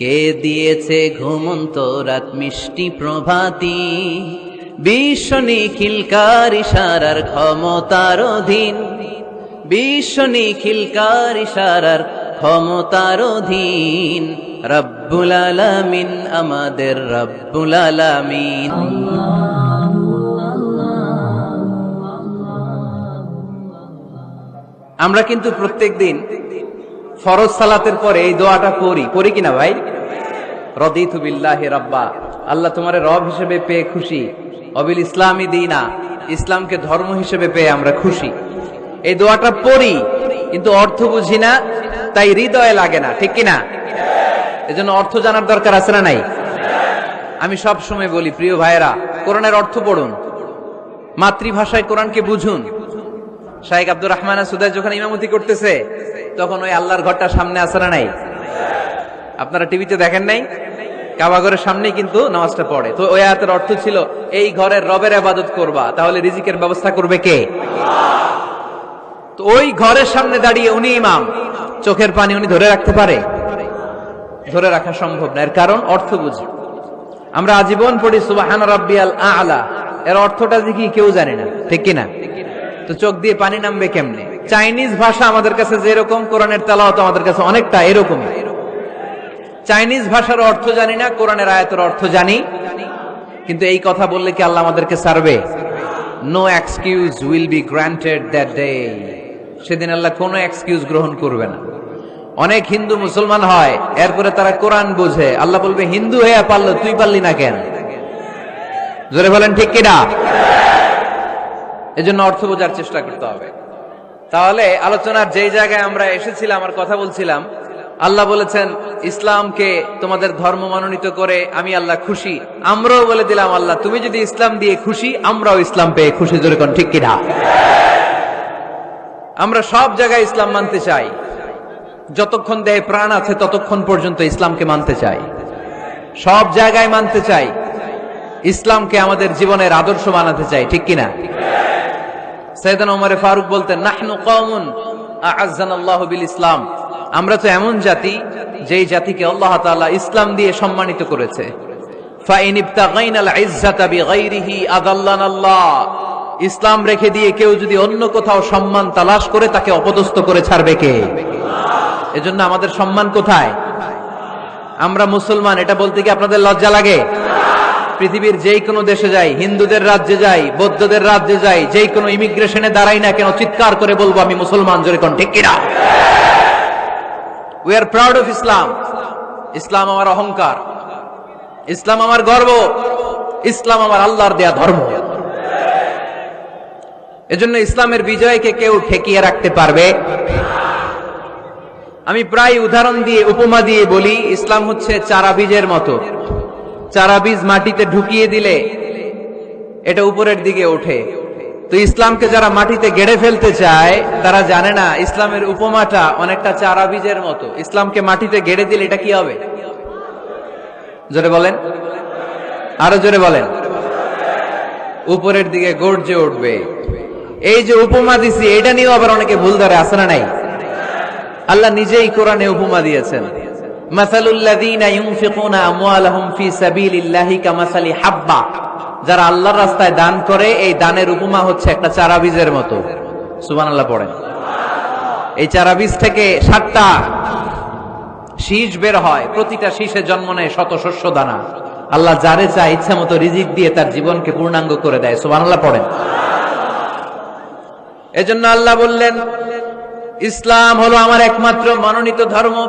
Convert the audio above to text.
কে দিয়েছে ঘুমন্ত রাত মিষ্টি প্রভাতী? বিশ্ব নিখিলকার ইশারার ক্ষমতার অধীন? বিশ্ব নিখিলকার ইশারার ক্ষমতার অধীন? রব্বুল আলামিন আমাদের রব্বুল আলামিন। আমরা কিন্তু প্রত্যেক দিন ফরজ সালাতের পরে এই দোয়াটা করি। করি কিনা ভাই? রদিতু বিল্লাহি রাব্বা। আল্লাহ তোমার রব হিসেবে পেয়ে খুশি। অবিল ইসলামী দিনা। ইসলামকে ধর্ম হিসেবে পেয়ে আমরা খুশি। এই দোয়াটা পড়ি, কিন্তু অর্থ বুঝি না, তাই হৃদয়ে লাগে না। ঠিক কিনা? এজন্য অর্থ জানার দরকার আছে না নাই? আমি সব সময় বলি, প্রিয় ভাইয়েরা, কোরআনের অর্থ পড়ুন। মাতৃভাষায় কোরআনকে বুঝুন। শাহেক আব্দুর রহমান সুদাই যখন ইমামতি করতেছে তখন ওই আল্লাহর ঘরটা সামনে আসে না নাই? আপনারা টিভিতে দেখেন নাই? কাবাগরের সামনেই কিন্তু নামাজটা পড়ে। তো ওই আয়াতের অর্থ ছিল, এই ঘরের রবের আবাদত করবা, তাহলে রিজিকের ব্যবস্থা করবে কে? তো ওই ঘরের সামনে দাঁড়িয়ে উনি ইমাম। চোখের পানি উনি ধরে রাখতে পারে? ধরে রাখা সম্ভব না, এর কারণ অর্থ বুঝি। আমরা আজীবন পড়ি, সুবাহান রাব্বিয়াল আলা। এর অর্থটা কি কেউ জানে না, ঠিক কিনা? তো চোখ দিয়ে পানি নামবে কেমনে? চাইনিজ ভাষা আমাদের কাছে যেরকম, কোরআনের তেলাওয়াত আমাদের কাছে অনেকটা এরকম চাইনিজ ভাষার অর্থ জানি না, কোরআনের আয়াতের অর্থ জানি। কিন্তু এই কথা বললে কি আল্লাহ আমাদেরকে সারবে no excuse will be granted that day সেদিন আল্লাহ কোনো এক্সকিউজ গ্রহণ করবে না। অনেক হিন্দু মুসলমান হয়, এরপরে তারা কোরআন বুঝে। আল্লাহ বলবে, হিন্দু হয়ে পারল তুই পারলি না কেন? জোরে বলেন, ঠিক কিনা? এজন্য অর্থ বোঝার চেষ্টা করতে হবে। তাহলে আলোচনার যেই জায়গায় আমরা এসেছিলাম আর কথা বলছিলাম, আল্লাহ বলেছেন, ইসলামকে তোমাদের ধর্ম মনোনীত করে আমি আল্লাহ খুশি। আমরাও বলে দিলাম, আল্লাহ, তুমি যদি ইসলাম দিয়ে খুশি, আমরাও ইসলাম পেয়ে খুশি। জোরে কোন ঠিক কিনা? আমরা সব জায়গায় ইসলাম মানতে চাই। যতক্ষণ দেহে প্রাণ আছে, ততক্ষণ পর্যন্ত ইসলামকে মানতে চাই। সব জায়গায় মানতে চাই। ইসলামকে আমাদের জীবনের আদর্শ বানাতে চাই, ঠিক কিনা? সৈয়দান ওমরে ফারুক বলতেন, নাহনু কওমুন আ'আজ্জানাল্লাহু বিল ইসলাম আমরা তো এমন জাতি, যেই জাতিকে আল্লাহ তাআলা ইসলাম দিয়ে সম্মানিত করেছে। ইসলাম রেখে দিয়ে কেউ যদি অন্য কোথাও সম্মান তালাশ করে, তাকে অপদস্থ করে ছাড়বে কে? এজন্য আমাদের সম্মান কোথায়? আমরা মুসলমান, এটা বলতে কি আপনাদের লজ্জা লাগে? পৃথিবীর যেই কোনো দেশে যাই, হিন্দুদের রাজ্যে যাই, বৌদ্ধদের রাজ্যে যাই যেই কোনো ইমিগ্রেশনে দাঁড়াই না কেন, চিৎকার করে বলব আমি মুসলমান জোরে কোন, ঠিক কিনা? We are proud of Islam Islam আমার অহংকার। ইসলাম আমার গর্ব। ইসলাম আমার আল্লাহর দেয়া ধর্ম। এজন্য ইসলামের বিজয়কে কেউ ঠেকিয়ে রাখতে পারবে। আমি প্রায় উদাহরণ দিয়ে, উপমা দিয়ে বলি, ইসলাম হচ্ছে চারা বীজের মতো। চারা বীজ মাটিতে ঢুকিয়ে দিলে এটা উপরের দিকে ওঠে। তো ইসলামকে যারা মাটিতে গেড়ে ফেলতে চায়, তারা জানে না ইসলামের উপমাটা অনেকটা চারা বীজের মতো। ইসলামকে মাটিতে গেড়ে দিলে এটা কি হবে? জোরে বলেন। আরও জোরে বলেন। উপরের দিকে গর্জে উঠবে। এই যে উপমা দিছি, এটা নিয়েও আবার অনেকে ভুল ধরে আসে না নাই? আল্লাহ নিজেই কোরআনে উপমা দিয়েছেন। যারা আল্লাহর রাস্তায় দান করে, এই দানের উপমা হচ্ছে একটা মতো। সুবহানাল্লাহ পড়েন। এই থেকে সাতটা শীষ বের হয়। প্রতিটা শীষে জন্ম নেয় শত শস্য দানা। আল্লাহ যারে চায় ইচ্ছা মতো রিজিক দিয়ে তার জীবনকে পূর্ণাঙ্গ করে দেয়। সুবহানাল্লাহ পড়েন। এজন্য আল্লাহ বললেন, ইসলাম হলো আমার একমাত্র মনোনীত ধর্ম।